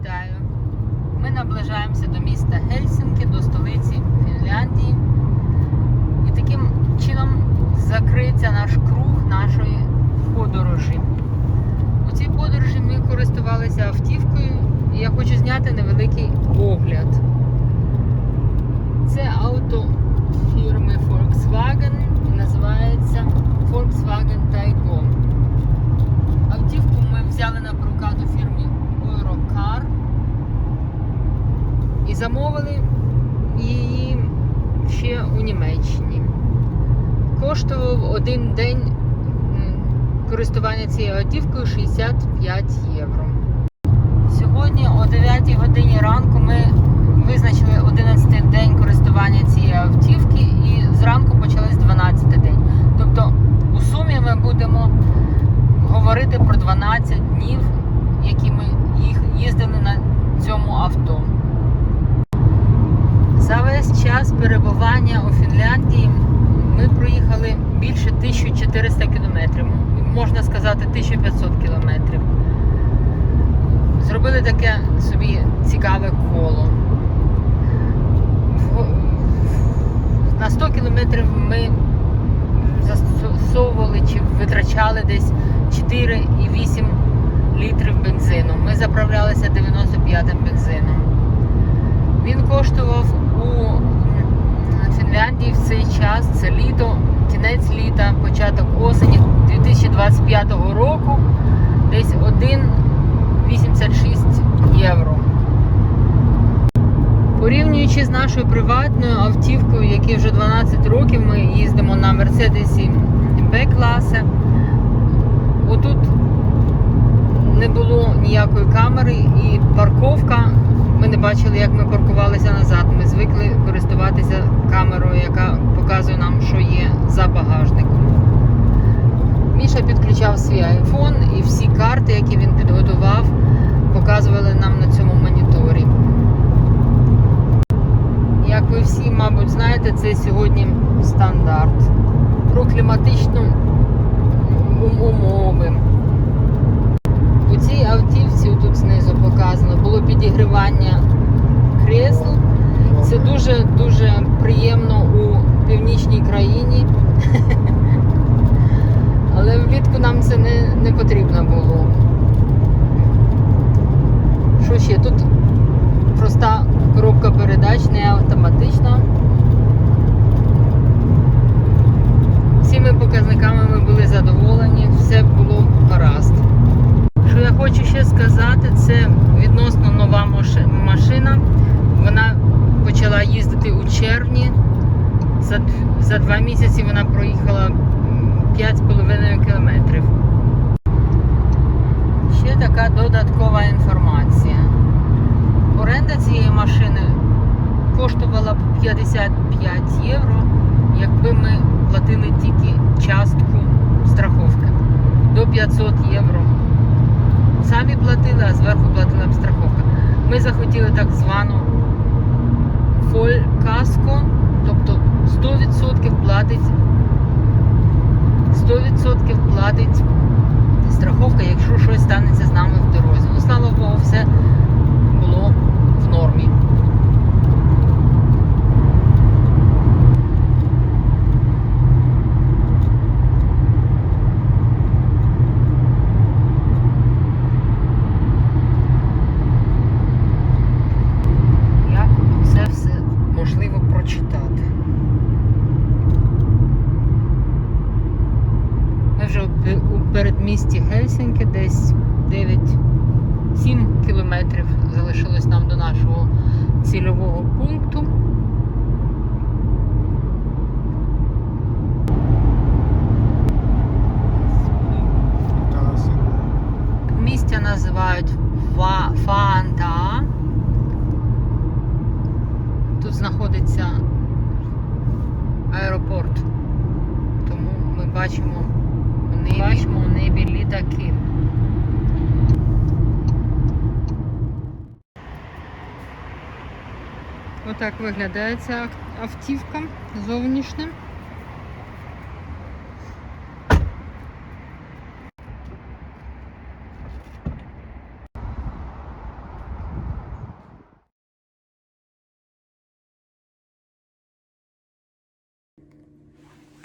Вітаю! Ми наближаємося до міста Гельсінки, до столиці Фінляндії. І таким чином закриється наш круг нашої подорожі. У цій подорожі ми користувалися автівкою, і я хочу зняти невеликий огляд. Німеччині. Коштував один день користування цією автівкою 65 євро. Сьогодні о 9 годині ранку ми визначили 11 день користування цієї автівки і зранку почались 12 день. Тобто у сумі ми будемо говорити про 12 днів, які ми їх їздили на цьому авто. За весь час перебування у Фінляндії ми проїхали більше 1400 кілометрів, можна сказати 1500 кілометрів. Зробили таке собі цікаве коло. На 100 кілометрів ми застосовували чи витрачали десь 4,8 літрів бензину. Ми заправлялися 95-м бензином. Він коштував у м, Фінляндії в цей час, це літо, кінець літа, початок осені 2025 року, десь 1,86 євро. Порівнюючи з нашою приватною автівкою, якій вже 12 років ми їздимо на Мерседесі Б-класи, отут не було ніякої камери і парковка. Ми не бачили, як ми паркувалися назад. Ми звикли користуватися камерою, яка показує нам, що є за багажником. Міша підключав свій iPhone і всі карти, які він підготував, показували нам на цьому моніторі. Як ви всі, мабуть, знаєте, це сьогодні стандарт. Про кліматичну ум- умови. У цій автівці, тут знизу показано, було підігрівання кресл. Це дуже дуже приємно у північній країні. Але влітку нам це не, не потрібно було. Що ще? Тут проста коробка передач, не автоматична. Всіми показниками ми були задоволені, все було гаразд. Що я хочу ще сказати, це відносно нова маши- машина. Вона почала їздити у червні. За, дв- за два місяці вона проїхала 5,5 кілометрів. Ще така додаткова інформація. Оренда цієї машини коштувала б 55 євро, якби ми платили тільки частку страховки до 500 євро. Самі платили, а зверху платила б страховка. Ми захотіли так звану фоль каско, тобто 100% платить 100% платить страховка, якщо щось станеться з нами в дорозі. Ну, слава Богу, все було в нормі. Як це все можливо прочитати? Ми вже у пе- у передмісті Гельсінки десь 9-7 кілометрів залишилось нам до нашого цільового пункту. Так виглядає ця автівка зовнішня.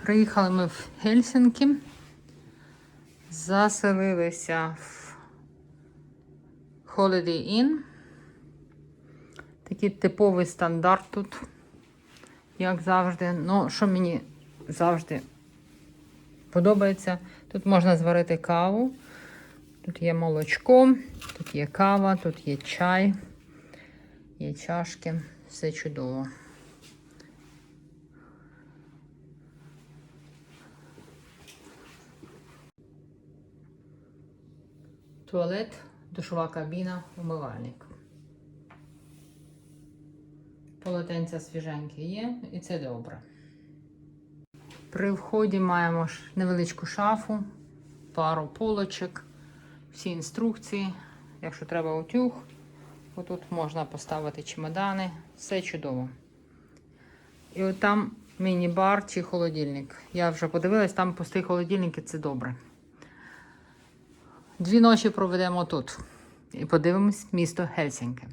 Приїхали ми в Гельсінки, заселилися в Holiday Inn. Такий типовий стандарт тут, як завжди. Ну, що мені завжди подобається, тут можна зварити каву. Тут є молочко, тут є кава, тут є чай, є чашки. Все чудово. Туалет, душова кабіна, умивальник. Полотенця свіженькі є, і це добре. При вході маємо невеличку шафу, пару полочок, всі інструкції. Якщо треба утюг, отут можна поставити чемодани, все чудово. І от там міні-бар чи холодильник. Я вже подивилась, там пустий холодильник і це добре. Дві ночі проведемо тут і подивимось місто Гельсінки.